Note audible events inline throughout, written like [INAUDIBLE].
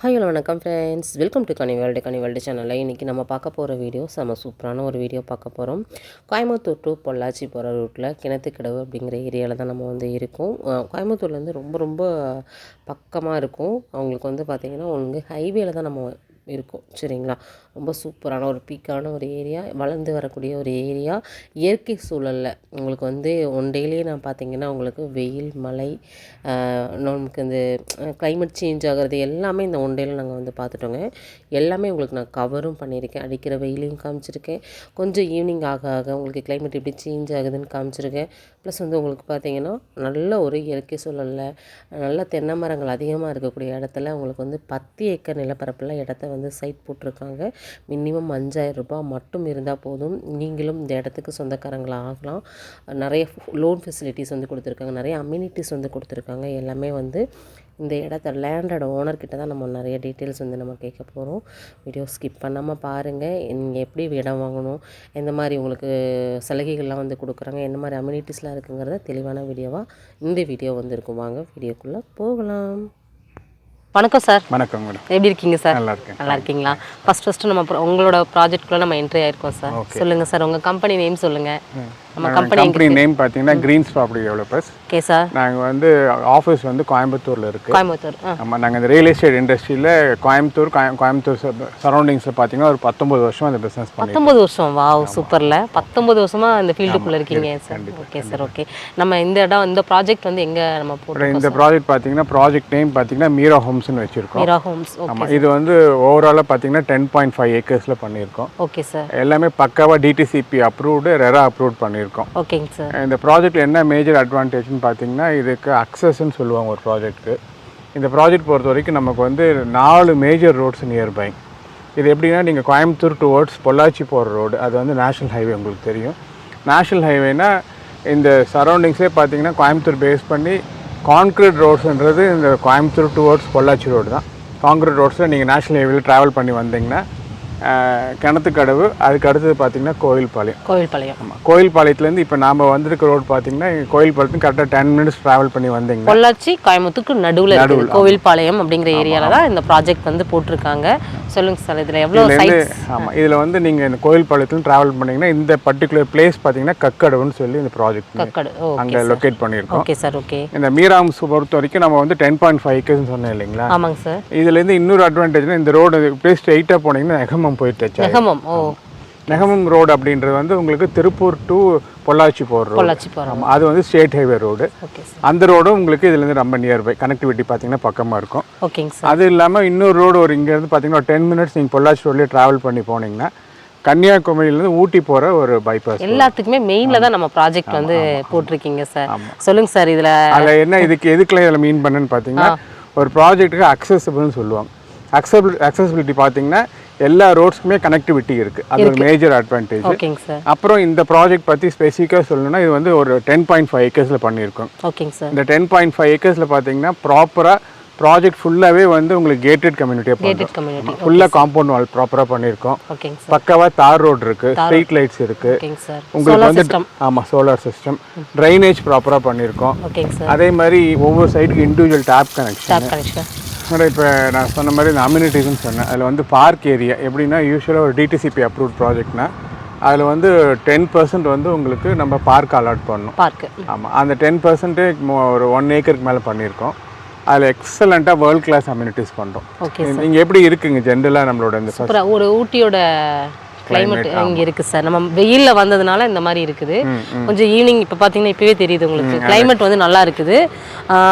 Hi hello வணக்கம் friends welcome to Kani world Kani world சேனலில் இன்றைக்கி நம்ம பார்க்க போகிற வீடியோ செம்ம சூப்பரான ஒரு வீடியோ பார்க்க போகிறோம் கோயம்புத்தூர் டு பொள்ளாச்சி போகிற ரூட்டில் கிணத்துக்கிடவு அப்படிங்கிற ஏரியாவில் தான் நம்ம வந்து இருக்கோம். கோயம்புத்தூர்லேருந்து ரொம்ப ரொம்ப பக்கமாக இருக்கும். அவங்களுக்கு வந்து பார்த்திங்கன்னா உங்களுக்கு ஹைவேல தான் நம்ம இருக்கும். சரிங்களா? ரொம்ப சூப்பரான ஒரு பீக்கான ஒரு ஏரியா வளர்ந்து வரக்கூடிய ஒரு ஏரியா. இயற்கை சூழலில் உங்களுக்கு வந்து ஒன் டேலேயே நான் பார்த்தீங்கன்னா உங்களுக்கு வெயில் மழை நமக்கு இந்த கிளைமேட் சேஞ்ச் ஆகிறது எல்லாமே இந்த ஒன் டேயில் நாங்கள் வந்து பார்த்துட்டோங்க எல்லாமே உங்களுக்கு நான் கவரும் பண்ணியிருக்கேன் அடிக்கிற வெயிலையும் காமிச்சிருக்கேன். கொஞ்சம் ஈவினிங் ஆக ஆக உங்களுக்கு கிளைமேட் எப்படி சேஞ்ச் ஆகுதுன்னு காமிச்சிருக்கேன். ப்ளஸ் வந்து உங்களுக்கு பார்த்தீங்கன்னா நல்ல ஒரு இயற்கை சூழலில் நல்ல தென்னை மரங்கள் அதிகமாக இருக்கக்கூடிய இடத்துல உங்களுக்கு வந்து பத்து ஏக்கர் நிலப்பரப்பில் இடத்த வந்து சைட் போட்டிருக்காங்க. மினிமம் அஞ்சாயிரம் ரூபாய் மட்டும் இருந்தால் போதும். நீங்களும் இந்த இடத்துக்கு சொந்தக்காரங்களாக ஆகலாம். நிறைய லோன் ஃபெசிலிட்டிஸ் வந்து கொடுத்துருக்காங்க. நிறைய அம்யூனிட்டிஸ் வந்து கொடுத்துருக்காங்க. எல்லாமே வந்து இந்த இடத்த லேண்டோட ஓனர்கிட்ட தான் நம்ம நிறைய டீட்டெயில்ஸ் வந்து நம்ம கேட்க போகிறோம் வீடியோ ஸ்கிப் பண்ணாமல் பாருங்கள் நீங்கள் எப்படி இடம் வாங்கணும்? எந்த மாதிரி உங்களுக்கு சலுகைகள்லாம் வந்து கொடுக்குறாங்க? என்ன மாதிரி அம்யூனிட்டிஸ்லாம் இருக்குங்கிறத தெளிவான வீடியோவாக இந்த வீடியோ வந்திருக்கும் வாங்க வீடியோக்குள்ளே போகலாம். வணக்கம் சார். வணக்கம் மேடம். எப்படி இருக்கீங்க சார்? நல்லா இருக்கேன். நல்லா இருக்கீங்களா? ஃபர்ஸ்ட் ஃபர்ஸ்ட் நம்ம உங்களோட ப்ராஜெக்ட்குள்ள நம்ம என்ட்ரி ஆயிருக்கோம் சார். சொல்லுங்க சார். உங்க கம்பெனி நேம் சொல்லுங்க. நம்ம கம்பெனி கம்பெனி நேம் பார்த்தீங்கன்னா greens property developers okay sir நாங்கள் வந்து ஆஃபீஸ் வந்து கோயம்புத்தூரில் இருக்குது கோயம்புத்தூர் ஆமாம் நாங்கள் இந்த ரியல் எஸ்டேட் இண்டஸ்ட்ரியில் கோயம்புத்தூர் கோயம்- கோயம்புத்தூர் சரௌண்டிங்ஸில் பார்த்தீங்கன்னா ஒரு பத்தொம்பது வருஷம் அந்த பிஸ்னஸ் பண்ணி பத்தொன்பது வருஷம் வாவ் சூப்பர்ல பத்தொன்பது வருஷமா இந்த ஃபீல்டுக்குள்ள இருக்கீங்க சார் ஓகே சார் ஓகே நம்ம இந்த இடம் இந்த ப்ராஜெக்ட் வந்து எங்க நம்ம போட்டோம் இந்த ப்ராஜெக்ட் பார்த்தீங்கன்னா ப்ராஜெக்ட் நேம் பார்த்தீங்கன்னா மீரா ஹோம்ஸ்னு வச்சுருக்கோம். மீரா ஹோம்ஸ் ஆமாம் இது வந்து ஓவராலாக பார்த்தீங்கன்னா டென் பாயிண்ட் ஃபைவ் ஏக்கர்ஸில் பண்ணியிருக்கோம். ஓகே சார் எல்லாமே பக்காவாக டிடிசிபி அப்ரூவ்டு ரெரா அப்ரூவ் பண்ணியிருக்கோம். ஓகேங்க சார் இந்த ப்ராஜெக்ட் என்ன மேஜர் அட்வான்டேஜ்னு பார்த்தீங்கன்னா இதுக்கு அக்சஸ்ன்னு சொல்லுவாங்க ஒரு ப்ராஜெக்ட்டுக்கு இந்த ப்ராஜெக்ட் பொறுத்த வரைக்கும் நமக்கு வந்து நாலு மேஜர் ரோட்ஸ் நியர்பை இது எப்படின்னா நீங்கள் கோயம்புத்தூர் டுவர்ட்ஸ் பொள்ளாச்சி போகிற ரோடு அது வந்து நேஷ்னல் ஹைவே உங்களுக்கு தெரியும். நேஷ்னல் ஹைவேனா இந்த சரௌண்டிங்ஸே பார்த்தீங்கன்னா கோயம்புத்தூர் பேஸ் பண்ணி கான்க்ரீட் ரோட்ஸ்ன்றது இந்த கோயம்புத்தூர் டுவர்ட்ஸ் பொள்ளாச்சி ரோடு தான். கான்க்ரீட் ரோட்ஸில் நீங்கள் நேஷ்னல் ஹைவேல ட்ராவல் பண்ணி வந்தீங்கன்னா கிணத்துக்கடவு அதுக்கு அடுத்தது பார்த்தீங்கன்னா கோயில்பாளையம். கோவில்பாளையம் ஆமாம் கோயில்பாளையத்துலேருந்து இப்போ நாம் வந்திருக்க ரோடு பார்த்தீங்கன்னா கோயில்பாளையத்துக்கு கரெக்டாக டென் மினிட்ஸ் ட்ராவல் பண்ணி வந்தீங்கன்னா பொள்ளாச்சி கோயம்புத்தூருக்கு நடுவுல இருக்குது. கோவில்பாளையம் அப்படிங்கிற ஏரியால தான் இந்த ப்ராஜெக்ட் வந்து போட்டிருக்காங்க. சொல்லுங்க சார் இதுல எவ்வளவு சைட்ஸ் ஆமாம் இதில் வந்து நீங்கள் இந்த கோயில்பாளையத்துலேருந்து ட்ராவல் பண்ணீங்கன்னா இந்த பர்டிகுலர் பிளேஸ் பார்த்தீங்கன்னா கக்கடவுன்னு சொல்லி இந்த ப்ராஜெக்ட் கக்கடு அங்கே லொக்கேட் பண்ணியிருக்கோம். Okay sir okay. இந்த மீராம்ஸ் பொறுத்த வரைக்கும் நம்ம வந்து டென் பாயிண்ட் ஃபைவ் ஏக்கர்ஸ்னு சொன்னேன் இல்லைங்களா? ஆமாங்க சார். இதுலேருந்து இன்னொரு அட்வான்டேஜ்னா இந்த ரோடு இப்படியே ஸ்ட்ரெயிட்டாக போனீங்கன்னா நெகமம் போயிட்டு நெகமம் ஓ. நெகமம் ரோடு அப்படின்றது வந்து உங்களுக்கு திருப்பூர் டு பொள்ளாச்சி போகிற பொள்ளாச்சி போகிறோம் அது வந்து ஸ்டேட் ஹைவே ரோடு. அந்த ரோடும் உங்களுக்கு இதுலேருந்து ரொம்ப நியர்பை கனெக்டிவிட்டி பார்த்தீங்கன்னா பக்கமாக இருக்கும். ஓகேங்க சார். அது இல்லாமல் இன்னொரு ரோடு ஒரு இங்கேருந்து பார்த்தீங்கன்னா ஒரு டென் மினிட்ஸ் நீங்கள் பொள்ளாச்சி ரோட்லேயே ட்ராவல் பண்ணி போனீங்கன்னா கன்னியாகுமரியிலேருந்து ஊட்டி போகிற ஒரு பைபாஸ் எல்லாத்துக்குமே மெயின்ல தான் நம்ம ப்ராஜெக்ட் வந்து போட்டிருக்கீங்க சார். சொல்லுங்க சார் இதுல அதில் என்ன இதுக்கு எதுக்குள்ள இதில் மீன் பண்ணேன்னு பார்த்தீங்கன்னா ஒரு ப்ராஜெக்ட்டுக்கு அக்சசபிள்னு சொல்லுவாங்க. அக்சபிள் அக்சசிபிலிட்டி பார்த்தீங்கன்னா எல்லா ரோட்ஸ்க்குமே கனெக்டிவிட்டி இருக்குது அது ஒரு மேஜர் அட்வான்டேஜ் ஓகேங்க சார். அப்புறம் இந்த ப்ராஜெக்ட் பற்றி ஸ்பெசிஃபிக்காக சொல்லணும்னா இது வந்து ஒரு டென் பாயிண்ட் ஃபைவ் ஏக்கர்ஸில் பண்ணியிருக்கோம். ஓகேங்க சார். இந்த டென் பாயிண்ட் ஃபைவ் ஏக்கர்ஸில் பார்த்தீங்கன்னா ப்ராப்பராக ப்ராஜெக்ட் ஃபுல்லாகவே வந்து உங்களுக்கு கேட்டட் கம்யூனிட்டியாக பண்ணுறோம் ஃபுல்லாக காம்பவுண்ட் வால் ப்ராப்பராக பண்ணியிருக்கோம். பக்காவாக தார் ரோடு இருக்குது ஸ்ட்ரீட் லைட்ஸ் இருக்குது சார். உங்களுக்கு வந்து ஆமாம் சோலார் சிஸ்டம் ட்ரைனேஜ் ப்ராப்பராக பண்ணியிருக்கோம். அதே மாதிரி ஒவ்வொரு சைடுக்கு இண்டிவிஜுவல் டேப் கனெக்ஷன் கனெக்ஷன் இப்போ நான் சொன்ன மாதிரி இந்த அம்யூனிட்டிஸ்னு சொன்னேன். அதில் வந்து பார்க் ஏரியா எப்படின்னா யூஸ்வலாக ஒரு டிடிசிபி அப்ரூவ்ட் ப்ராஜெக்ட்னா அதில் வந்து டென் பர்சன்ட் வந்து உங்களுக்கு நம்ம பார்க் அலாட் பண்ணணும். பார்க்கு ஆமாம் அந்த டென் பர்சன்டே ஒரு ஒன் ஏக்கருக்கு மேலே பண்ணியிருக்கோம். அதில் எக்ஸலண்ட்டாக வேர்ல்ட் கிளாஸ் அம்யூனிட்டிஸ் பண்ணுறோம் ஓகே நீங்கள் எப்படி இருக்குங்க ஜென்ரலாக நம்மளோட இந்த ஒரு ஊட்டியோட கிளைமேட் இங்க இருக்கு சார் நம்ம வெயில்ல வந்ததுனால இந்த மாதிரி இருக்குது. கொஞ்சம் ஈவினிங் இப்போ பார்த்தீங்கன்னா இப்பவே தெரியுது உங்களுக்கு. கிளைமேட் வந்து நல்லா இருக்குது.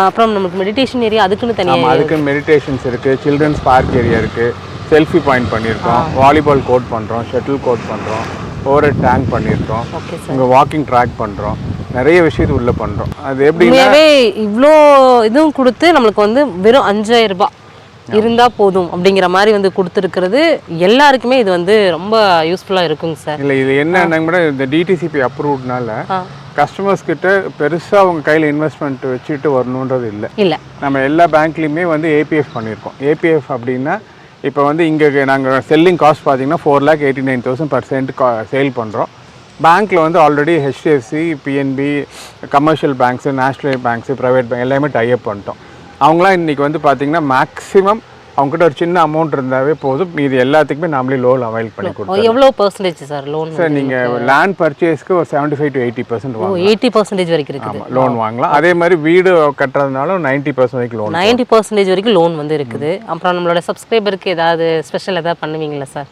அப்புறம் நமக்கு மெடிடேஷன் ஏரியா அதுக்குன்னு தனியாக அதுக்கு மெடிடேஷன்ஸ் இருக்குது சில்ட்ரன்ஸ் பார்க் ஏரியா இருக்குது செல்ஃபி பாயிண்ட் பண்ணியிருக்கோம். வாலிபால் கோட் பண்ணுறோம் ஷட்டில் கோட் பண்ணுறோம் ஓவர் டேங்க் பண்ணியிருக்கோம். இங்கே வாக்கிங் ட்ராக் பண்ணுறோம் நிறைய விஷயத்து உள்ளே பண்ணுறோம் அது உண்மையாவே இவ்வளோ இதுவும் கொடுத்து நம்மளுக்கு வந்து வெறும் அஞ்சாயிரம் ரூபாய். இருந்தா போதும் அப்படிங்கிற மாதிரி வந்து கொடுத்துருக்கிறது. எல்லாருக்குமே இது வந்து ரொம்ப யூஸ்ஃபுல்லா இருக்குங்க சார். இல்லை இது என்னன்னா கூட இந்த டிடிசிபி அப்ரூவ்ட்னால ஆ. கஸ்டமர்ஸ் கிட்ட பெருசாக அவங்க கையில் இன்வெஸ்ட்மெண்ட் வச்சுட்டு வரணுன்றது இல்லை. இல்ல. நம்ம எல்லா பேங்க்லேயுமே வந்து ஏபிஎஃப் பண்ணியிருக்கோம் ஏபிஎஃப் அப்படின்னா இப்போ வந்து இங்கே நாங்கள் செல்லிங் காஸ்ட் பார்த்தீங்கன்னா four lakh eighty nine thousand percent sale பண்ணுறோம் பேங்க்கில் வந்து already HDFC PNB commercial banks national banks private bank எல்லாமே டைப் பண்ணிட்டோம். அவங்களாம் இன்றைக்கி வந்து பார்த்திங்கன்னா மேக்ஸிமம் அவங்ககிட்ட ஒரு சின்ன அமௌண்ட் இருந்தாவே போதும். இது எல்லாத்துக்குமே நாமளே லோன் அவைல் பண்ணி கொடுத்தோம் எவ்வளோ பர்சன்டேஜ் சார் லோன் சார் நீங்கள் லேண்ட் பர்ச்சேஸ்க்கு ஒரு seventy five to eighty percent வாங்கலாம். எயிட்டி பர்சன்டேஜ் வரைக்கும் இருக்குது. லோன் வாங்கலாம். அதே மாதிரி வீடு கட்டுறதுனாலும் நைன்ட்டி பர்சன்ட் வரைக்கும் லோன் நைன்டி பர்சன்டேஜ் வரைக்கும் லோன் வந்து இருக்குது. அப்புறம் நம்மளோட சப்ஸ்கிரைபருக்கு ஏதாவது ஸ்பெஷல் ஏதாவது பண்ணுவீங்களா சார்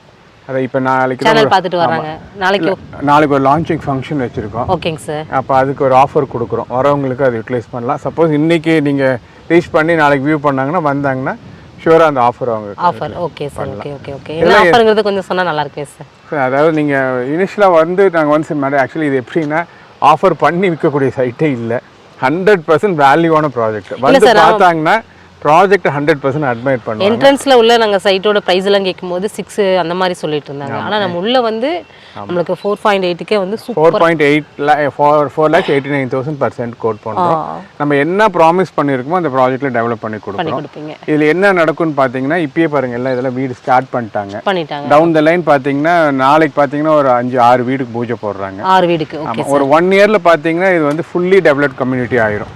அதை இப்போ நாளைக்கு சேனல் பார்த்துட்டு வராங்க. நாளைக்கு நாளைக்கு ஒரு லான்ச்சிங் ஃபங்க்ஷன் வச்சுருக்கோம். ஓகேங்க சார் அப்போ அதுக்கு ஒரு ஆஃபர் கொடுக்குறோம். வரவங்களுக்கு அதை யூட்டிலைஸ் பண்ணலாம். சப்போஸ் இன்றைக்கி நீங்கள் ரீச் பண்ணி நாளைக்கு வியூ பண்ணாங்கன்னா வந்தாங்கன்னா ஷூராக அந்த ஆஃபர் அவங்க offer okay sir okay okay okay ஆஃபருங்கிறது கொஞ்சம் சொன்னால் நல்லா இருக்குமே சார் சார் அதாவது நீங்கள் இனிஷியலாக வந்து நாங்கள் வந்து மேடம் ஆக்சுவலி இது எப்படின்னா ஆஃபர் பண்ணி விற்கக்கூடிய சைட்டே இல்லை. ஹண்ட்ரட் பர்சன்ட் வேல்யூவான ப்ராஜெக்ட் வந்து பார்த்தாங்கன்னா ப்ராஜெக்ட் ஹண்ட்ரட் பர்சன்ட் அட்மைட் பண்ணுவோம் என்ட்ரன்ஸில் உள்ள நாங்கள் சைட்டோட ப்ரைஸ் எல்லாம் கேட்கும்போது சிக்ஸ் அந்த மாதிரி சொல்லிட்டு இருந்தாங்க. ஆனால் நம்ம உள்ள வந்து நம்மளுக்கு ஃபோர் பாயிண்ட் எயிட்டுக்கே வந்து four point eight four four lakhs eighty nine thousand percent quote பண்ணுறோம் நம்ம என்ன ப்ராமிஸ் பண்ணியிருக்கோமோ அந்த ப்ராஜெக்ட்டில் டெவலப் பண்ணி கொடுக்குறோம். கொடுப்பீங்க. இதில் என்ன நடக்கும்னு பார்த்தீங்கன்னா இப்பயே பாருங்க எல்லாம் இதெல்லாம் வீடு ஸ்டார்ட் பண்ணிட்டாங்க. பண்ணிட்டாங்க. டவுன் த லைன் பார்த்தீங்கன்னா நாளைக்கு பார்த்தீங்கன்னா ஒரு அஞ்சு ஆறு வீடுக்கு பூஜை போடுறாங்க. ஆறு வீடுக்கு. ஒரு ஒன் இயரில் பார்த்தீங்கன்னா இது வந்து ஃபுல்லி டெவலப்ட் கம்யூனிட்டி ஆயிரும்.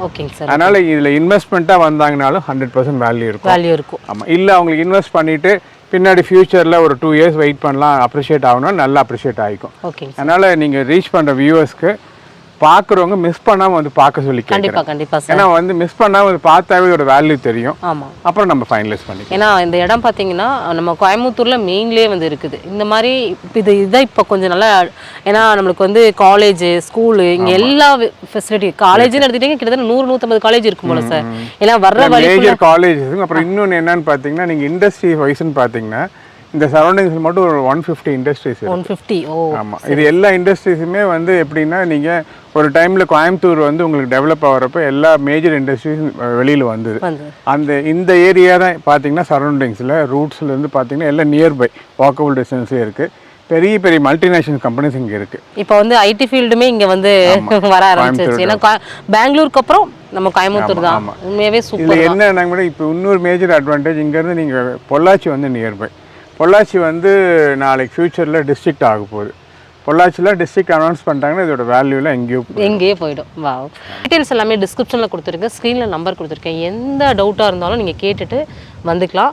அதனால இதில் இன்வெஸ்ட்மெண்ட்டாக வந்தாங்கனாலும் ஹண்ட்ரட் பர்சன்ட் வேல்யூ இருக்கும். வேல்யூ இருக்கும். ஆமாம் இல்லை அவங்களுக்கு இன்வெஸ்ட் பண்ணிட்டு பின்னாடி ஃபியூச்சரில் ஒரு டூ இயர்ஸ் வெயிட் பண்ணலாம் அப்ரிஷியேட் ஆகணும்னா நல்லா அப்ரிஷியேட் ஆகிக்கும். அதனால் நீங்கள் ரீச் பண்ணுற வியூவர்ஸ்க்கு பார்க்குறவங்க மிஸ் பண்ணாமல் வந்து பார்க்க சொல்லி கண்டிப்பா கண்டிப்பா சார் ஏன்னா வந்து மிஸ் பண்ணாமல் வந்து பார்த்தாவே ஒரு வேல்யூ தெரியும். ஆமா. அப்புறம் நம்ம ஃபைனலைஸ் பண்ணிக்கலாம். ஏன்னா இந்த இடம் பார்த்தீங்கன்னா நம்ம கோயம்புத்தூர்ல மெயின்லேயே வந்து இருக்குது. இந்த மாதிரி இது இதான் இப்போ கொஞ்சம் நல்லா ஏன்னா நம்மளுக்கு வந்து காலேஜ் ஸ்கூலு இங்க எல்லா ஃபெசிலிட்டி காலேஜ்னு எடுத்துக்கிட்டீங்க கிட்டத்தட்ட நூறு நூற்றம்பது காலேஜ் இருக்கும் போல சார் ஏன்னா வர்ற வழி காலேஜஸ் அப்புறம் இன்னொன்று என்னன்னு பார்த்தீங்கன்னா நீங்கள் இண்டஸ்ட்ரி வைஸ்னு பார்த்தீங்கன்னா இந்த சரௌண்டிங்ஸ் மட்டும் ஒரு one fifty industries one fifty ஓ ஆமாம் இது எல்லா இண்டஸ்ட்ரீஸுமே வந்து எப்படின்னா நீங்கள் ஒரு டைமில் கோயம்புத்தூர் வந்து உங்களுக்கு டெவலப் ஆகிறப்ப எல்லா மேஜர் இண்டஸ்ட்ரீஸ் வெளியில் வந்தது. வந்து அந்த இந்த ஏரியா தான் பார்த்தீங்கன்னா சரௌண்டிங்ஸில் ரூட்ஸ்லேருந்து பார்த்தீங்கன்னா எல்லாம் நியர்பை வாக்கபிள் டிஸ்டன்ஸே இருக்குது பெரிய பெரிய மல்டிநேஷனல் கம்பெனிஸ் இங்கே இருக்குது இப்போ வந்து ஐடி ஃபீல்டுமே இங்க வந்து [LAUGHS] வர ஆரம்பிச்சிருச்சு. ஏன்னா பெங்களூருக்கு அப்புறம் நம்ம கோயம்புத்தூர் தான். உண்மையாவே இதில் சூப்பர் என்னன்னா மேடம் இப்போ இன்னொரு மேஜர் அட்வான்டேஜ் இங்கேருந்து நீங்கள் பொள்ளாச்சி வந்து நியர்பை பொள்ளாச்சி வந்து நாளைக்கு ஃப்யூச்சரில் டிஸ்ட்ரிக்ட் ஆக போகுது. பொள்ளாச்சியில் டிஸ்ட்ரிக்ட் அனௌன்ஸ் பண்ணிட்டாங்கன்னா இதோட வேல்யூலாம் எங்கேயோ. எங்கேயே போயிடும். வா டீட்டெயில்ஸ் எல்லாமே டிஸ்கிரிப்ஷனில் கொடுத்துருக்கேன். ஸ்க்ரீனில் நம்பர் கொடுத்துருக்கேன். எந்த டவுட்டாக இருந்தாலும் நீங்கள் கேட்டுட்டு வந்துக்கலாம்.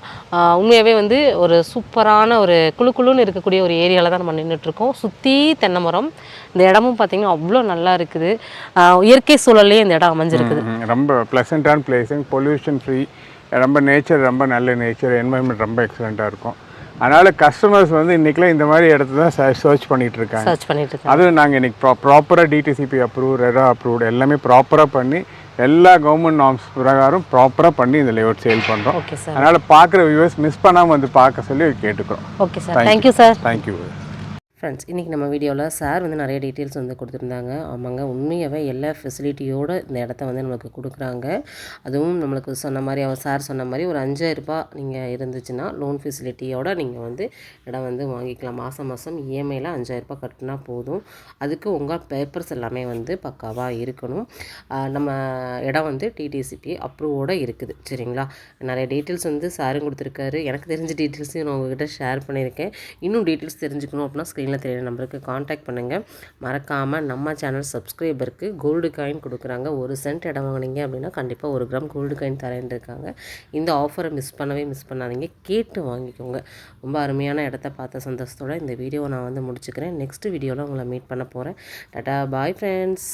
உண்மையாகவே வந்து ஒரு சூப்பரான ஒரு குளு குளுன்னு இருக்கக்கூடிய ஒரு ஏரியாவில் தான் நம்ம நின்றுட்டுருக்கோம் சுற்றி தென்னை மரம் இந்த இடமும் பார்த்தீங்கன்னா அவ்வளோ நல்லா இருக்குது. இயற்கை சூழல்லையே இந்த இடம் அமைஞ்சிருக்குது. ரொம்ப ப்ளசண்ட்டான பிளேஸிங் பொல்யூஷன் ஃப்ரீ ரொம்ப நேச்சர் ரொம்ப நல்ல நேச்சர் என்வாயன்மெண்ட் ரொம்ப எக்ஸலண்ட்டாக இருக்கும். அதனால் கஸ்டமர்ஸ் வந்து இன்றைக்கெலாம் இந்த மாதிரி இடத்த தான் சர்ச் பண்ணிகிட்டு இருக்காங்க. சர்ச் பண்ணிட்டு இருக்கேன் அதுவும் நாங்கள் இன்னைக்கு ப்ரா ப்ராப்பராக டிடிசிபி அப்ரூவ் ரெரா அப்ரூவ்டு எல்லாமே ப்ராப்பராக பண்ணி எல்லா கவர்மெண்ட் நார்ம்ஸ் பிரகாரம் ப்ராப்பராக பண்ணி இந்த லேஅவுட் சேல் பண்ணுறோம் ஓகே சார் அதனால் பார்க்குற வியூவர்ஸ் மிஸ் பண்ணாமல் வந்து பார்க்க சொல்லி கேட்டுக்கிறோம். Okay sir thank you sir thank you friends இன்றைக்கி நம்ம வீடியோவில் சார் வந்து நிறைய டீட்டெயில்ஸ் வந்து கொடுத்துருந்தாங்க. ஆமாங்க உண்மையாகவே எல்லா ஃபெசிலிட்டியோடு இந்த இடத்த வந்து நம்மளுக்கு கொடுக்குறாங்க. அதுவும் நம்மளுக்கு சொன்ன மாதிரி அவர் சார் சொன்ன மாதிரி ஒரு அஞ்சாயிரரூபா நீங்கள் இருந்துச்சுன்னா லோன் ஃபெசிலிட்டியோடு நீங்கள் வந்து இடம் வந்து வாங்கிக்கலாம். மாதம் மாதம் இஎம்ஐயில் அஞ்சாயிரரூபா கட்டினா போதும். அதுக்கு உங்கள் பேப்பர்ஸ் எல்லாமே வந்து பக்காவாக இருக்கணும். நம்ம இடம் வந்து டிடிசிபி அப்ரூவோடு இருக்குது. சரிங்களா? நிறைய டீட்டெயில்ஸ் வந்து சாரும் கொடுத்துருக்காரு. எனக்கு தெரிஞ்ச டீட்டெயில்ஸையும் நான் உங்ககிட்ட ஷேர் பண்ணியிருக்கேன். இன்னும் டீட்டெயில்ஸ் தெரிஞ்சுக்கணும் அப்படின்னா ஸ்க்ரீன் ஸ்க்ரீனில் தெரியுற நம்பருக்கு காண்டாக்ட் பண்ணுங்கள் மறக்காமல் நம்ம சேனல் சப்ஸ்கிரைபருக்கு கோல்டு காயின் கொடுக்குறாங்க. ஒரு சென்ட் இடம் வாங்குனீங்க அப்படின்னா கண்டிப்பாக ஒரு கிராம் கோல்டு காயின் தரேன்னு இருக்காங்க. இந்த ஆஃபரை மிஸ் பண்ணவே மிஸ் பண்ணாதீங்க. கேட்டு வாங்கிக்கோங்க. ரொம்ப அருமையான இடத்த பார்த்த சந்தோஷத்தோட இந்த வீடியோவை நான் வந்து முடிச்சுக்கிறேன். நெக்ஸ்ட் வீடியோவில் உங்களை மீட் பண்ண போகிறேன் டாடா பாய் ஃப்ரெண்ட்ஸ்